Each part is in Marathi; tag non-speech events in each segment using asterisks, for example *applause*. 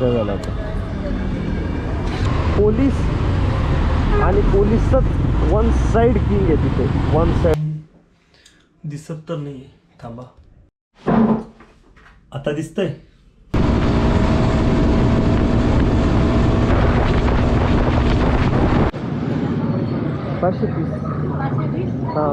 काय झालं आता पोलीस आणि पोलीसच वन साइड किंग आहे तिथे. वन साइड दिसत तर नाही थांबा. आता दिसतंय? पाचशे तीस? हां.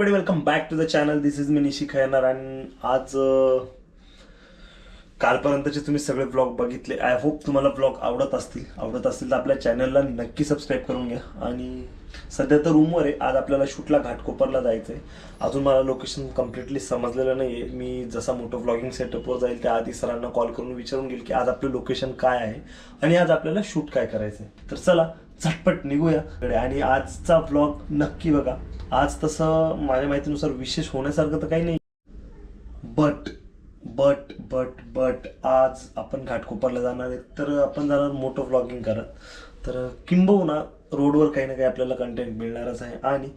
Everybody welcome back to the channel this is मी निशी खैरनार आणि आज कालपर्यंतचे तुम्ही सगळे ब्लॉग बघितले. आय होप तुम्हाला ब्लॉग आवडत असतील. आवडत असतील तर आपल्या चॅनलला नक्की सबस्क्राईब करून घ्या. आणि सध्या तर रूमवर आहे आज आपल्याला शूटला घाटकोपरला जायचं आहे अजून मला लोकेशन कम्प्लिटली समजलेलं नाही आहे मी जसा मोठं व्लॉगिंग सेटअपवर जाईल त्या आधी सरांना कॉल करून विचारून घेईल की आज आपलं लोकेशन काय आहे आणि आज आपल्याला शूट काय करायचं आहे तर चला झटपट निघूया. आणि आजचा ब्लॉग नक्की बघा. आज तसं माझ्या माहितीनुसार विशेष होण्यासारखं तर काही नाही. बट बट बट बट आज आपण घाटकोपरला जाणार आहे. तर आपण जाणार मोठं व्लॉगिंग करत. तर किंबहुना रोडवर काही ना काही आपल्याला कंटेंट मिळणारच आहे. आणि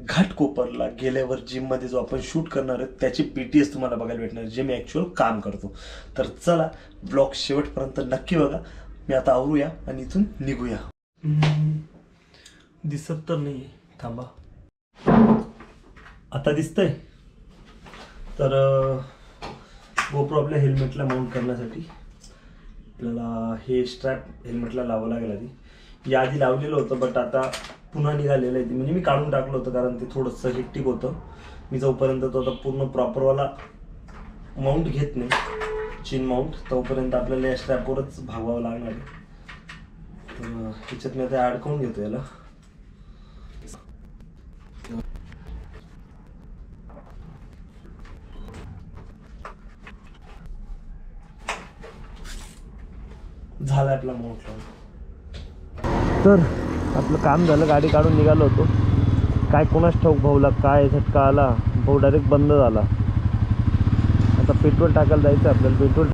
घाटकोपरला गेल्यावर जिममध्ये जो आपण शूट करणार आहे त्याची पी टी एस तुम्हाला बघायला भेटणार आहे, जे मी ॲक्च्युअल काम करतो. तर चला ब्लॉग शेवटपर्यंत नक्की बघा. मी आता आवरूया आणि इथून निघूया. दिसत तर नाही थांबा. आता दिसतंय. तर गोप्रो आपल्या हेल्मेटला माउंट करण्यासाठी आपल्याला हे स्ट्रॅप हेल्मेटला लावावं लागेल आधी. याआधी लावलेलं होतं बट आता पुन्हा निघालेलं आहे म्हणजे मी काढून टाकलं होतं कारण ते थोडंसं हेक्टिक होतं. मी जोपर्यंत तो आता पूर्ण प्रॉपरवाला माउंट घेत नाही चिन माउंट तोपर्यंत आपल्याला या स्ट्रॅपवरच भागवावं लागणार आहे. तर ह्याच्यात मी आता अडकवून घेतो याला. झालं आपला माउंट लावून तर आपलं काम झालं गाडी काढून निघालो होतो. काय कोणाच ठाऊक भाऊला काय झटका आला भाऊ डायरेक्ट बंद झाला. आता पेट्रोल टाकायला जायचं आपल्याला पेट्रोल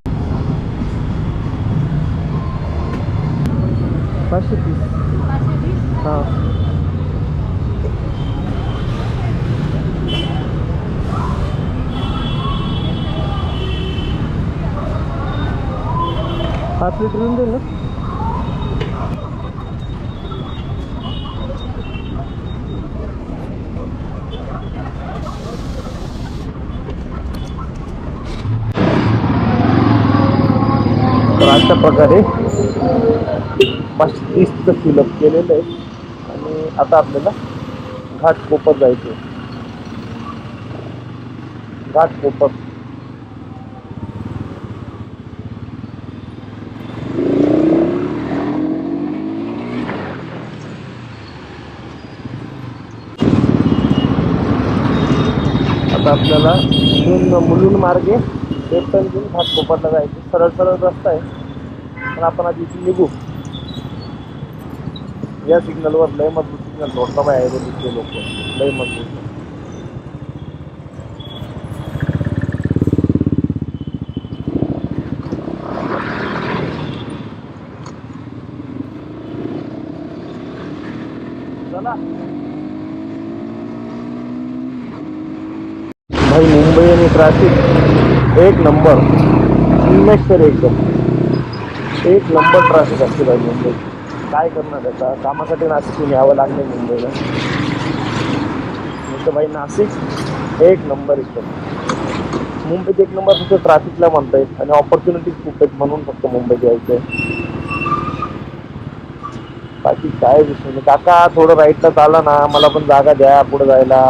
पाचशे तीस? हां. पाच लिटर येऊन जाईल ना? अशा प्रकारे पाचशे तीसचं फिलअप केलेलं आहे. आणि आता आपल्याला घाटकोपर जायचं आहे. घाटकोपर आता आपल्याला. इथून मुलुंड मार्गे पेटन घेऊन घाटकोपरला जायचं. सरळ सरळ रस्ता आहे. पण आपण आधी इथून निघू. या सिग्नलवर लय मजबूत सिग्नल सोडला पाहिजे तिथले लोक. लय मजबूत. चला भाई मुंबई आणि ट्रॅफिक. एक नंबर. इमेज तर एकदम एक नंबर ट्रॅफिक असते भाई मुंबई. काय करणार आता कामासाठी नाशिकहून यावं लागलं मुंबईला. नाही तर भाई नाशिक एक नंबर एकदम मुंबईत एक नंबर फक्त ट्रॅफिकला म्हणता येईल आणि ऑपॉर्च्युनिटीज खूप आहेत म्हणून फक्त मुंबईत यायचं आहे बाकी काय विषय नाही. काका थोडं राईटला चाला ना. मला पण जागा द्या पुढे जायला.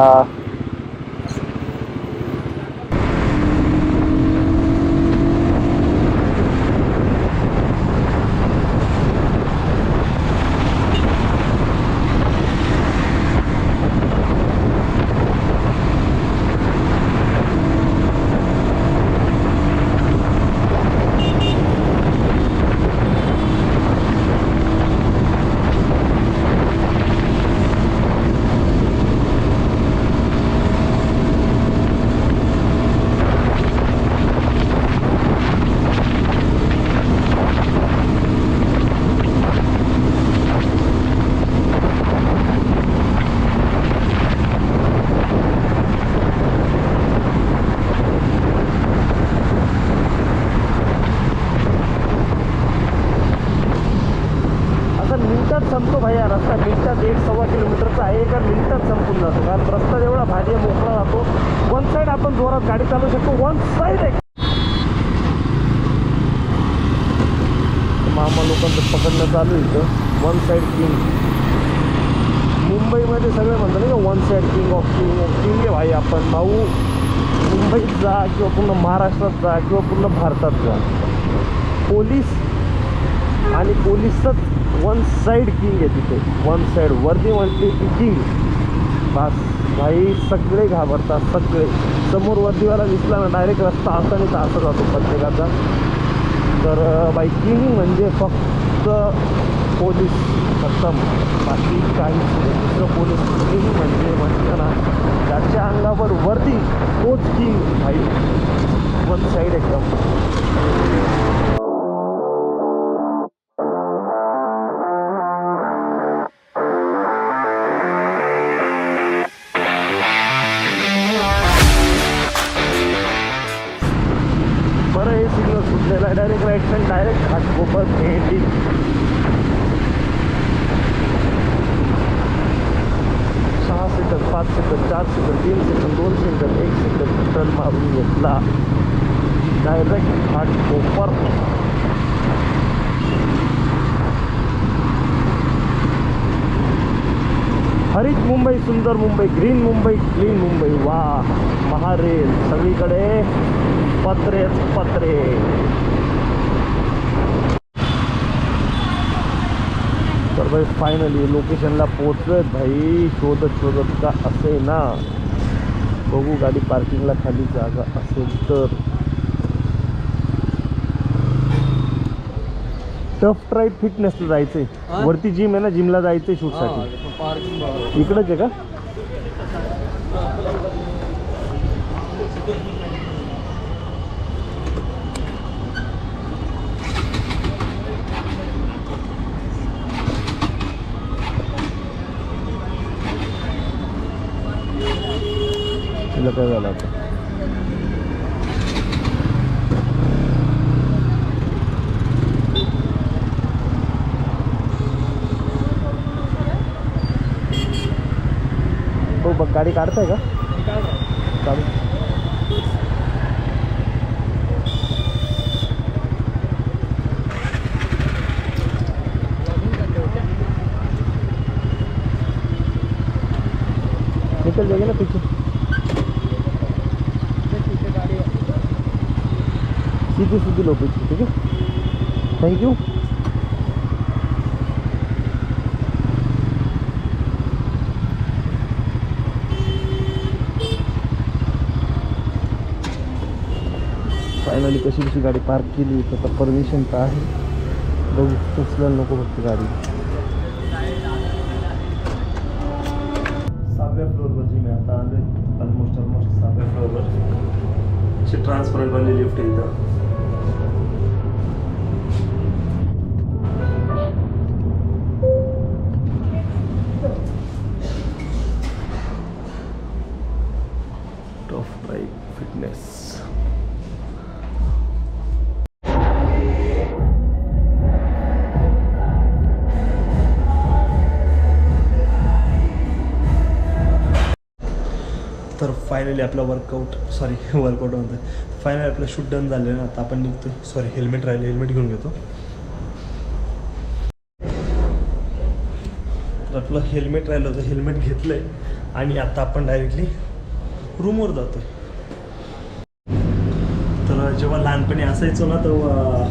मिनिटात संपतो भाई हा रस्ता मिनिटात एक सव्वा किलोमीटरचा आहे एका मिनिटात संपून जातो. कारण रस्ता एवढा भारी मोकळा जातो वन साईड आपण जोरात गाडी चालू शकतो. वन साईड आहे. मामा लोकांचं पकडणं चालू इथं. वन साईड किंग मुंबईमध्ये सगळे म्हणतात ना one side king of king king आहे भाई आपण. भाऊ मुंबईत जा किंवा पूर्ण महाराष्ट्रात जा किंवा पूर्ण भारतात जा. पोलीस आणि पोलीसच वन साईड किंग आहे तिथे. वन साईड वर्दी म्हटली की किंग बस भाई सगळे घाबरतात सगळे. समोर वर्दीवाला दिसला ना डायरेक्ट रस्ता असा नाही तर असा जातो प्रत्येकाचा. तर बाई किंग म्हणजे फक्त पोलीस खतम. बाकी काहीच नाही. दुसरं पोलीस किंग म्हणजे म्हटलं ना त्याच्या अंगावर वर्दी तोच किंग भाई. वन साईड एकदम. बरं हे सिग्नल सुटलेलं आहे. Direct right side direct Ghatkopar भेंडी सहा सेकंद पाच सेकंद चार सेकंद तीन सेकंद दोन सेकंद एक सेकंद टन मारून घेतला. डायरेक्ट घाटकोपर हरित मुंबई सुंदर मुंबई ग्रीन मुंबई क्लीन मुंबई. वा महारेल. सगळीकडे पत्रेच पत्रे. तर भाई फायनली लोकेशनला पोचलोय भाई शोधत शोधत का असे ना बघू गाडी पार्किंगला खाली जागा असेल तर. टफ ट्राईड फिटनेसला जायचंय? वरती जिम आहे ना जिमला जायचंय शूटसाठी इकडंच आहे का? काय झालं आता? गाडी काढताय का चालू। निकल जाएगा ना पीछे। सीधी सीधी लो पीछे, ठीक है? Thank you. फायनली कशी कशी गाडी पार्क केली तर परमिशन तो है बघू नको फक्त गाडी. आलोय. ऑलमोस्ट ऑलमोस्ट लिफ्ट आहे फायनली आपला वर्कआउट सॉरी वर्कआउट म्हणतो फायनली आपलं शूट डन *laughs* झालं ना आता आपण निघतो सॉरी हेल्मेट राहिले हेल्मेट घेऊन घेतो. तर आपलं हेल्मेट राहिलं होतं हेल्मेट घेतलंय. आणि आता आपण डायरेक्टली रूमवर जातो तर जेव्हा लहानपणी असायचो ना तेव्हा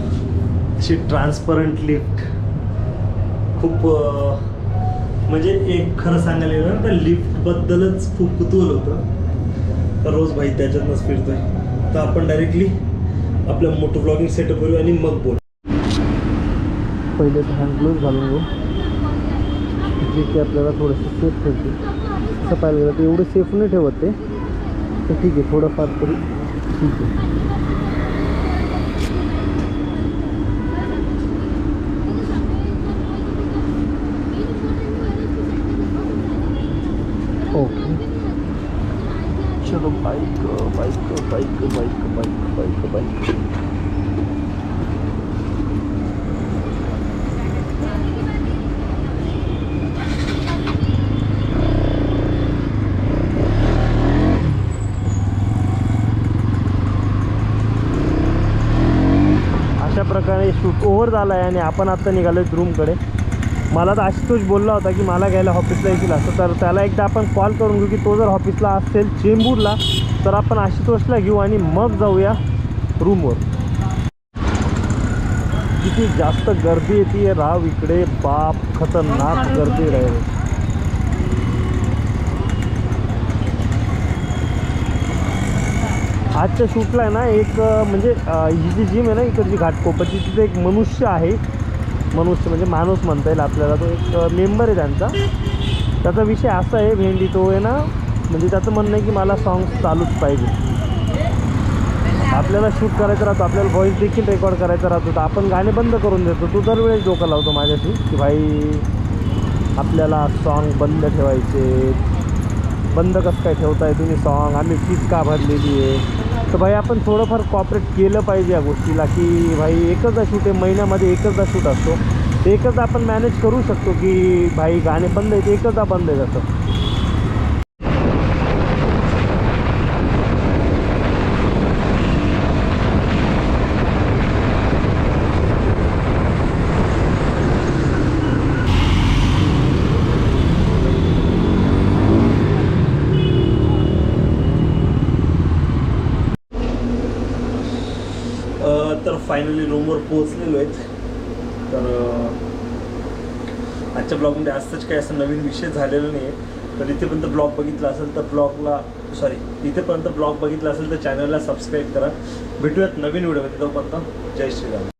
अशी ट्रान्सपरंट लिफ्ट खूप म्हणजे एक खरं सांगायला गेलं ना त्या लिफ्टबद्दलच खूप कुतूहल होतं. रोज भाई, त्याच्यातनंच फिरतोय. तर आपण डायरेक्टली आपलं मोठं ब्लॉगिंग सेटअप करू आणि मग बोल. पहिले तर हँड ग्लोव्ह घालून घेऊ. जे की आपल्याला थोडंसं सेफ़ ठेवते. असं पाहिलं गेलं तर एवढं सेफ़ नाही ठेवत ते. तर ठीक आहे, थोडंफार तरी ठीक आहे. ओके. मित्रांनो bike bike bike bike bike bike bike अशा प्रकारे शूट ओव्हर झाला आहे आणि आपण आत्ता निघालो रूमकडे मला तर आशुतोष बोलला होता की मला घ्यायला ऑफिसला येतील असं. तर त्याला एकदा आपण कॉल करून घेऊ की तो जर ऑफिसला असेल चेंबूरला तर आपण आशुतोषला घेऊ आणि मग जाऊया रूमवर किती जास्त गर्दी येते राव इकडे. बाप खतरनाक गर्दी राहील आजच्या शूटला आहे ना एक म्हणजे ही जी जिम आहे ना इकडची घाटकोपरची तिथे एक मनुष्य आहे. मनुष्य म्हणजे माणूस म्हणता येईल आपल्याला. तो एक मेंबर आहे त्यांचा. त्याचा विषय असा आहे भेंडी तो आहे ना म्हणजे त्याचं म्हणणं आहे की मला सॉंग्स चालूच पाहिजे. आपल्याला शूट करायचं राहतो आपल्याला व्हॉईस देखील रेकॉर्ड करायचा राहतो. तर आपण गाणे बंद करून देतो. तू दरवेळेस डोकं लावतो माझ्याशी की भाई आपल्याला सॉन्ग बंद ठेवायचे बंद कसं काय ठेवताय तुम्ही सॉन्ग आम्ही फीज का भरलेली आहे? तर भाई आपण थोडंफार कॉपरेट केलं पाहिजे या गोष्टीला की भाई एकचदा शूट आहे महिन्यामध्ये एकचदा शूट असतो. ते एकचदा आपण मॅनेज करू शकतो की भाई गाणे बंद आहेत एकचदा बंद आहे असं अ, तर फायनली रूमवर पोहोचलेलो आहेत. तर आजच्या ब्लॉगमध्ये आजच काही असं नवीन विषय झालेला नाही आहे तर इथेपर्यंत ब्लॉग बघितला असेल तर ब्लॉगला सॉरी इथेपर्यंत ब्लॉग बघितला असेल तर चॅनलला सबस्क्राईब करा. भेटूयात नवीन व्हिडिओमध्ये तोपर्यंत जय श्रीराम.